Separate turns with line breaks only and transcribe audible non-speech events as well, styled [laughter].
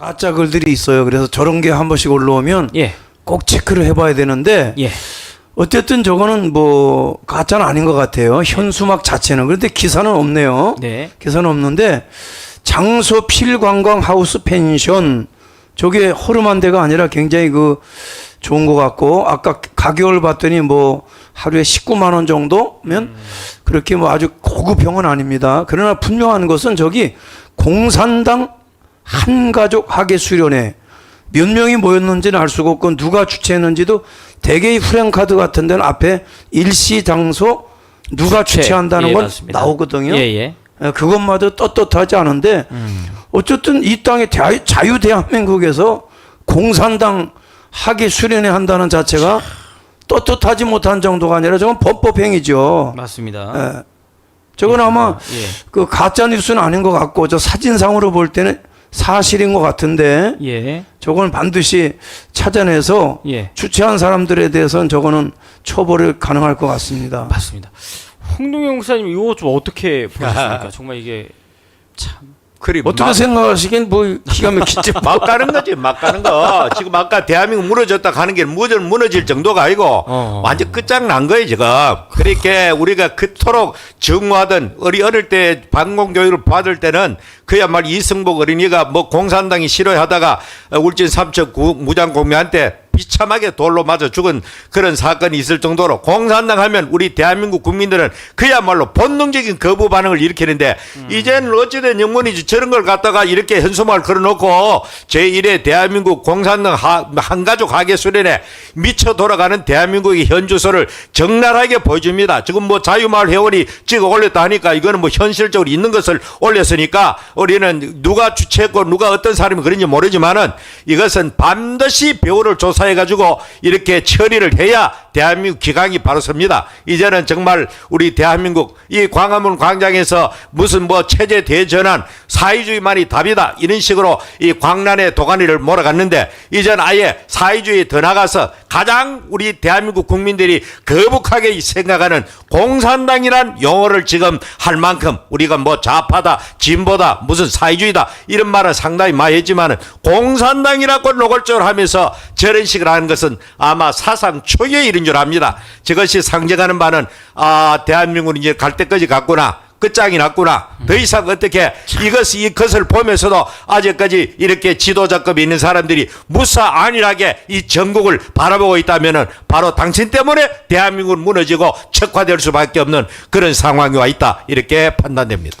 가짜 글들이 있어요. 그래서 저런 게 한 번씩 올라오면
예.
꼭 체크를 해봐야 되는데
예.
어쨌든 저거는 뭐 가짜는 아닌 것 같아요. 현수막 자체는 그런데 기사는 없네요.
네.
기사는 없는데 장소 필관광 하우스 펜션 저게 허름한 데가 아니라 굉장히 그 좋은 것 같고 아까 가격을 봤더니 뭐 하루에 19만 원 정도면 그렇게 뭐 아주 고급형은 아닙니다. 그러나 분명한 것은 저기 공산당 한 가족 학예 수련회 몇 명이 모였는지는 알 수가 없고 누가 주최했는지도 대개의 프랭카드 같은 데는 앞에 일시 장소 누가
주최.
주최한다는
예,
건
맞습니다.
나오거든요.
예, 예.
예, 그것마저 떳떳하지 않은데
음.
어쨌든 이 땅의 대- 자유 대한민국에서 공산당 학예 수련회 한다는 자체가 떳떳하지 못한 정도가 아니라 저건 범법 행위죠.
맞습니다.
예. 저건 아마
예.
그 가짜 뉴스는 아닌 것 같고 저 사진상으로 볼 때는 사실인 것 같은데
예.
저건 반드시 찾아내서
예.
주최한 사람들에 대해서는 저거는 처벌이 가능할 것 같습니다.
맞습니다. 홍동영 목사님 이거 좀 어떻게 보셨습니까? [laughs] 정말 이게 참
그리
어떻게
막,
생각하시긴 뭐 기가 막히지. [laughs]
막 가는 거지 막 가는 거 지금 아까 대한민국 무너졌다 가는 게 무전 무너질 정도가 아니고
어.
완전 끝장난 거예요 지금 그렇게 우리가 그토록 정화하던 우리 어릴 때 반공 교육을 받을 때는 그야말로 이승복 어린이가 뭐 공산당이 싫어하다가 울진 삼척 구 무장 공매한테 비참하게 돌로 맞아 죽은 그런 사건이 있을 정도로 공산당 하면 우리 대한민국 국민들은 그야말로 본능적인 거부 반응을 일으키는데 이제는 어찌된 영문이지 저런 걸 갖다가 이렇게 현수막을 걸어놓고 제1회 대한민국 공산당 하, 한가족 하계 수련회 미쳐 돌아가는 대한민국의 현주소를 적나라하게 보여줍니다. 지금 뭐 자유마을 회원이 찍어 올렸다 하니까 이거는 뭐 현실적으로 있는 것을 올렸으니까 우리는 누가 주최했고 누가 어떤 사람이 그런지 모르지만은 이것은 반드시 배우를 조사해 가지고 이렇게 처리를 해야 대한민국 기강이 바로 섭니다. 이제는 정말 우리 대한민국 이 광화문 광장에서 무슨 뭐 체제 대전환 사회주의만이 답이다 이런 식으로 이 광란의 도가니를 몰아갔는데 이제는 아예 사회주의 더 나가서 가장 우리 대한민국 국민들이 거북하게 생각하는 공산당이란 용어를 지금 할 만큼 우리가 뭐 좌파다 진보다 무슨 사회주의다 이런 말은 상당히 많이 했지만은 공산당이라고 노골적으로 하면서 저런 식으로 하는 것은 아마 사상 초유의 일인 줄 압니다. 저것이 상징하는 바는 아 대한민국은 이제 갈 때까지 갔구나. 끝장이 났구나. 더 이상 어떻게 이것 이것을 보면서도 아직까지 이렇게 지도자급이 있는 사람들이 무사 안일하게 이 전국을 바라보고 있다면은 바로 당신 때문에 대한민국은 무너지고 척화될 수밖에 없는 그런 상황이 와 있다. 이렇게 판단됩니다.